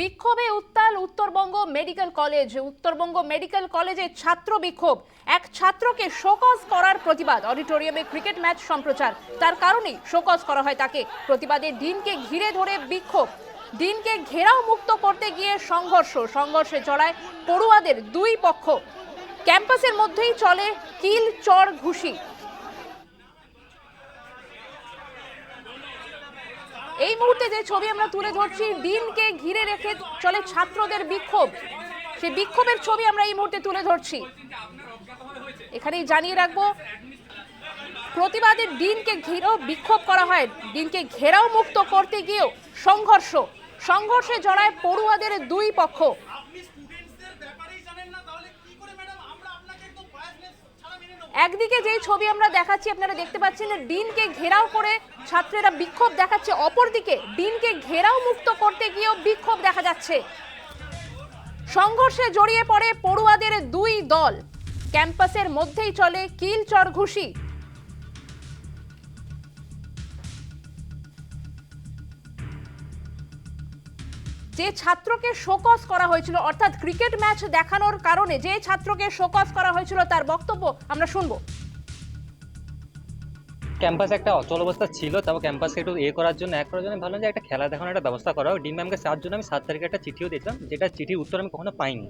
বিক্ষোভে উত্তাল Uttarbanga medical college. Uttarbanga medical কলেজে ছাত্র বিক্ষোভ। এক ছাত্রকে শোকজ করার প্রতিবাদ। অডিটোরিয়ামে ক্রিকেট ম্যাচ সম্প্রচার। তার কারণেই শোকজ করা হয় তাকে। প্রতিবাদে দিনকে ঘিরে ধরে বিক্ষোভ। দিনকে ঘেরাও মুক্ত করতে গিয়ে সংঘর্ষ। সংঘর্ষে জড়ায় পড়ুয়াদের দুই পক্ষ। ক্যাম্পাসের মধ্যেই চলে কিল চর ঘুষি। এই মুহূর্তে যে ছবি আমরা তুলে ধরছি, দিনকে ঘিরে রেখে চলে ছাত্রদের বিক্ষোভ। সে বিক্ষোভের ছবি আমরা এই মুহূর্তে তুলে ধরছি। এখানেই জানিয়ে রাখব, প্রতিবাদের দিনকে ঘিরেও বিক্ষোভ করা হয়। দিনকে ঘেরাও মুক্ত করতে গিয়েও সংঘর্ষ। সংঘর্ষে জড়ায় পড়ুয়াদের দুই পক্ষ আপনি স্টুডেন্টসদের ব্যাপারেই জানেন না তাহলে কি করে ম্যাডাম আমরা আপনাকে একদম বায়াসনেস ছাড়া মেনে নেব একদিকে যেই ছবি আমরা দেখাচ্ছি, আপনারা দেখতে পাচ্ছেন ডিনকে ঘেরাও করে ছাত্রেরা বিক্ষোভ দেখাচ্ছে, অপরদিকে ডিনকে ঘেরাও মুক্ত করতে গিয়েও বিক্ষোভ দেখা যাচ্ছে। সংঘর্ষে জড়িয়ে পড়ে পড়ুয়াদের দুই দল। ক্যাম্পাসের মধ্যেই চলে কিল চর যে ছাত্রকে শোকস করা হয়েছিল, অর্থাৎ ক্রিকেট ম্যাচ দেখানোর কারণে যে ছাত্রকে শোকস করা হয়েছিল তার বক্তব্য আমরা শুনব। ক্যাম্পাস একটা অচল অবস্থা ছিল, তারপর ক্যাম্পাসকে একটু এ করার জন্য, এক করার জন্য ভালো যে একটা খেলা দেখানোর একটা ব্যবস্থা করা হোক। ডিম ম্যামকে সাত জন্য আমি সাত তারিখে একটা চিঠিও দিয়েছিলাম যেটা চিঠির উত্তর আমি কখনো পাইনি।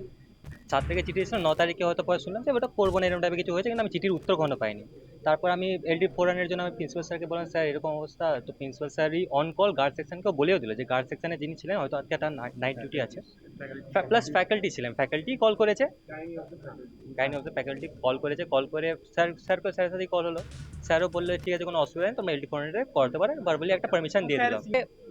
সাত তারিখে চিঠি দিয়েছিলাম ন তারিখে হয়তো পরে শুনলাম যে ওটা করব না এরকম টাইপের কিছু হয়েছে কিন্তু আমি চিঠির উত্তর কখনো পাইনি। তারপর আমি এলডি ফোরানের জন্য আমি প্রিন্সিপাল স্যারকে বললাম স্যার এরকম অবস্থা। তো প্রিন্সিপাল স্যারই অন কল গার্ড সেকশনকেও বলেও দিল যে গার্ড সেকশনে যিনি ছিলেন হয়তো আজকে একটা নাইট ডিউটি আছে। প্লাস ফ্যাকাল্টি ছিলেন ফ্যাকাল্টি কল করেছে। Gynae of the faculty call করেছে কল করে স্যার স্যারকে স্যারের সাথেই কল হলো। স্যারও বলল ঠিক আছে কোনো অসুবিধা নেই তোমরা এলটি ফোরেনটা করতে পারো। ভার্বালি একটা পারমিশন দিয়ে দিলাম।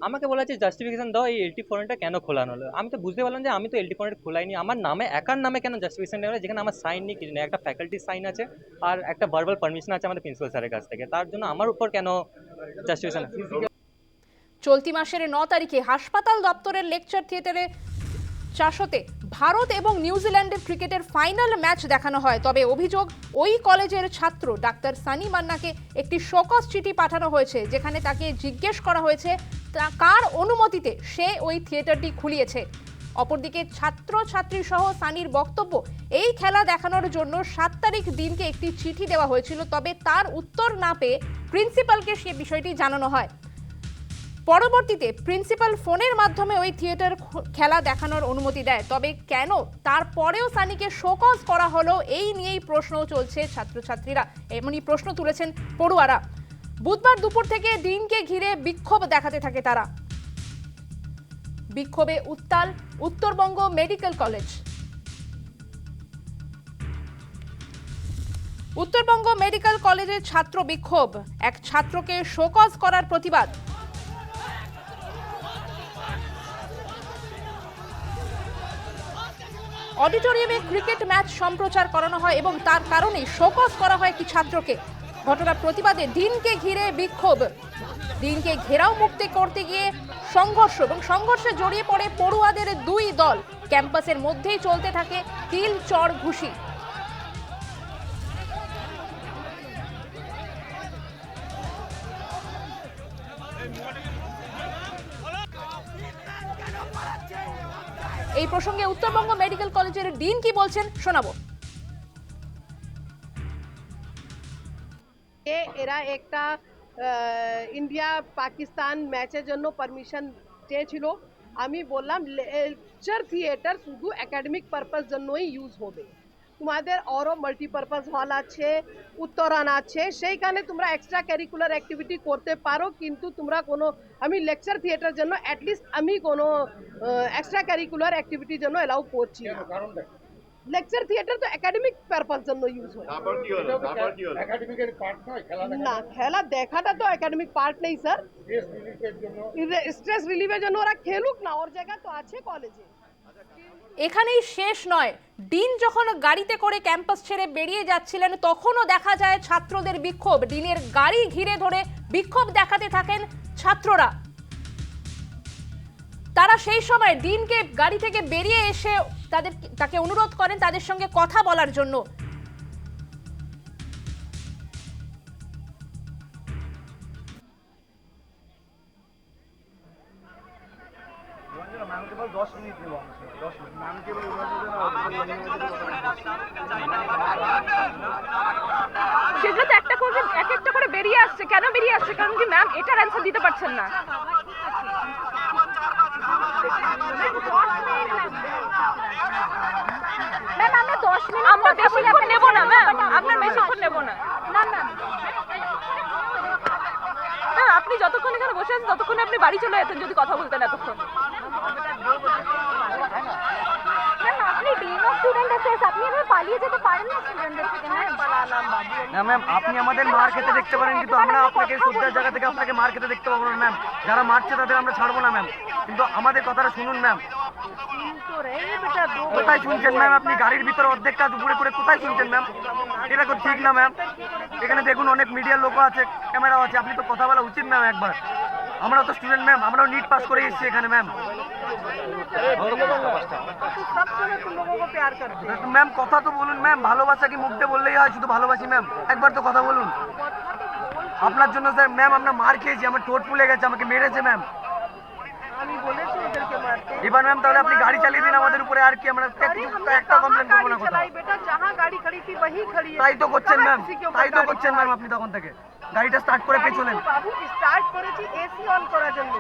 আমাকে বলা যে জাস্টিফিকেশন দাও এই এলটি ফোরেনটা কেন খোলানো হলো? আমি তো বুঝতে পারলাম যে আমি তো এলটি ফোরেনটা খোলাইনি আমার নামে একার নামে কেন জাস্টিফিকেশন নেওয়া যেখানে আমার সাইন নেই, কিছু নেই। একটা ফ্যাকাল্টির সাইন আছে আর একটা ভার্বাল পারমিশন আছে আমাদের প্রিন্সিপাল স্যারের কাছ থেকে। তার জন্য আমার উপর কেন জাস্টিফিকেশন চলতি মাসের ন তারিখে হাসপাতাল দপ্তরের লেকচার থিয়েটারে চাষতে ভারত এবং নিউজিল্যান্ডের ক্রিকেটের ফাইনাল ম্যাচ দেখানো হয়। তবে অভিযোগ, ওই কলেজের ছাত্র ডাক্তার সানি মান্নাকে একটি শোকজ চিঠি পাঠানো হয়েছে, যেখানে তাকে জিজ্ঞেস করা হয়েছে কার অনুমতিতে সে ওই থিয়েটারটি খুলিয়েছে। অপরদিকে ছাত্র ছাত্রী সহ সানির বক্তব্য, এই খেলা দেখানোর জন্য সাত তারিখ দিনকে একটি চিঠি দেওয়া হয়েছিল, তবে তার উত্তর না পেয়ে প্রিন্সিপালকে সে বিষয়টি জানানো হয়। পরবর্তীতে প্রিন্সিপাল ফোনের মাধ্যমে ওই থিয়েটার খেলা দেখানোর অনুমতি দেয়, তবে কেন? তারপরেও সানিকে শোকজ করা হলো এই নিয়েই প্রশ্ন চলছে ছাত্রছাত্রীরা, এমনই প্রশ্ন তুলেছেন পড়ুয়ারা। বুধবার দুপুর থেকে দিনকে ঘিরে বিক্ষোভ দেখাতে থাকে তারা। বিক্ষোভে উত্তাল Uttarbanga medical college. Uttarbanga medical কলেজের ছাত্র বিক্ষোভ, এক ছাত্রকে শোকজ করার প্রতিবাদ। অডিটোরিয়ামে ক্রিকেট ম্যাচ সম্প্রচার করানো হয় এবং তার কারণে শোকজ করা হয় একটি ছাত্রকে। ঘটনার প্রতিবাদে দিনকে ঘিরে বিক্ষোভ। দিনকে ঘেরাও মুক্তি করতে গিয়ে সংঘর্ষ এবং সংঘর্ষে জড়িয়ে পড়ে পড়ুয়াদের দুই দল। ক্যাম্পাসের মধ্যেই চলতে থাকে তিল চর ঘুষি। এই প্রসঙ্গে উত্তরবঙ্গ মেডিকেল কলেজের ডিন কি বলছেন শোনাবো। এরা একটা ইন্ডিয়া পাকিস্তান ম্যাচের জন্য পারমিশন চেয়েছিল। আমি বললাম লেকচার থিয়েটার শুধু একাডেমিক পারপাস জন্যই ইউজ হবে। তোমাদের আরও মাল্টিপারপাস হল আছে, উত্তরায়ণ আছে, সেইখানে তোমরা এক্সট্রা ক্যারিকুলার অ্যাক্টিভিটি করতে পারো, কিন্তু তোমরা কোনো, আমি লেকচার থিয়েটার জন্য অ্যাটলিস্ট আমি কোনো এক্সট্রা ক্যারিকুলার অ্যাক্টিভিটির জন্য অ্যালাউ করছি না। লেকচার থিয়েটার তো একাডেমিক পারপাস জন্য ইউজ হয়। তারপর কি হলো? তারপর কি হলো? একাডেমিকের পার্ট নয় খেলা দেখা না খেলা দেখাটা তো একাডেমিক পার্ট নেই স্যার স্ট্রেস রিলিফের জন্য। স্ট্রেস রিলিফের জন্য ওরা খেলুক না ওর জায়গা তো আছে কলেজে এখানেই শেষ নয়। ডিন যখন গাড়িতে করে ক্যাম্পাস ছেড়ে বেরিয়ে যাচ্ছিলেন তখনও দেখা যায় ছাত্রদের বিক্ষোভ। ডিনের গাড়ি ঘিরে ধরে বিক্ষোভ দেখাতে থাকেন ছাত্ররা। তারা সেই সময় ডিনকে গাড়ি থেকে বেরিয়ে এসে তাদের তাকে অনুরোধ করেন তাদের সঙ্গে কথা বলার জন্য। সেগুলো তো একটা করে এক একটা করে বেরিয়ে আসছে। কেন বেরিয়ে আসছে? কারণ কি ম্যাম এটার অ্যান্সার দিতে পারছেন না। আমরা বেশিক্ষণ নেব না ম্যাম। আপনার বেশিক্ষণ নেব না। না ম্যাম। আপনি যতক্ষণ এখানে বসে আছেন ততক্ষণ আপনি বাড়ি চলে যেতেন যদি কথা বলতেন এতক্ষণ। না ম্যাম? আপনি আমাদের মার খেতে দেখতে পারেন কিন্তু আমরা আপনাকে শ্রদ্ধার জায়গা থেকে আপনাকে মার খেতে দেখতে পাবো না ম্যাম। যারা মারছে তাদের আমরা ছাড়বো না ম্যাম। কিন্তু আমাদের কথাটা শুনুন ম্যাম। কোথায় শুনছেন ম্যাম আপনি? গাড়ির ভিতরে অর্ধেক কাজ করে কোথায় শুনছেন ম্যাম? এটা তো ঠিক না ম্যাম। এখানে দেখুন অনেক মিডিয়ার লোক আছে, ক্যামেরাও আছে। আপনি তো কথা বলা উচিত ম্যাম একবার। আমরা তো স্টুডেন্ট ম্যাম, আমরাও নিট পাস করে এসেছি এখানে ম্যাম। ম্যাম, কথা তো বলুন ম্যাম, ভালোবাসা কি মুখ দিয়ে বললেই হয়? শুধু ভালোবাসি ম্যাম। একবার তো কথা বলুন। আপনার জন্য স্যার ম্যাম, আমরা মার খেয়েছি, আমার ঠোঁট ফুলে গেছে, আমাকে মেরেছে ম্যাম। ইবান ম্যাম তাহলে আপনি গাড়ি চালিয়ে দিন আমাদের উপরে আর কি আমরা একটা কমপ্লেন করব না কথা বেটা? যাহা গাড়ি খড়ি থি वही খড়ি তাই তো করছেন ম্যাম তাই তো করছেন ম্যাম আপনি তখন থেকে। গাড়িটা স্টার্ট করে পেছলেন বাবু স্টার্ট করেছি এসি অন করার জন্য।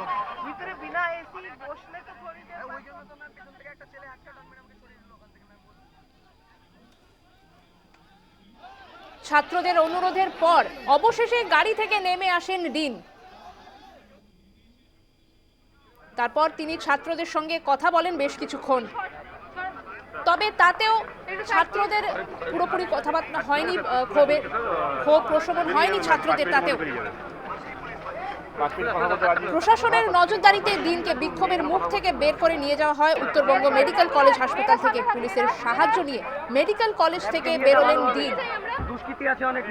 ভিতরে বিনা এসি বসলে তো পড়ে যায় হ্যাঁ, ওই জন্য তো ম্যাম পেছন থেকে একটা ছেলে একটা ম্যাম আমাকে ছড়িয়ে দিল ওখান থেকে ম্যাম ছাত্রদের অনুরোধের পর অবশেষে গাড়ি থেকে নেমে আসেন ডিন। তারপর তিনি ছাত্রদের সঙ্গে কথা বলেন বেশ কিছুক্ষণ। তবে তাতেও ছাত্রদের পুরোপুরি কথাবার্তা হয়নি ক্ষোভে, ক্ষোভ প্রশমন হয়নি ছাত্রদের তাতেও। প্রশাসনের নজরদারিতে দিনকে বিক্ষোভের মুখ থেকে বের করে নিয়ে যাওয়া হয় উত্তরবঙ্গ মেডিকেল কলেজ হাসপাতাল থেকে। পুলিশের সাহায্য নিয়ে মেডিকেল কলেজ থেকে বেরোলেন দিন। দুষ্কৃতি আছে অনেক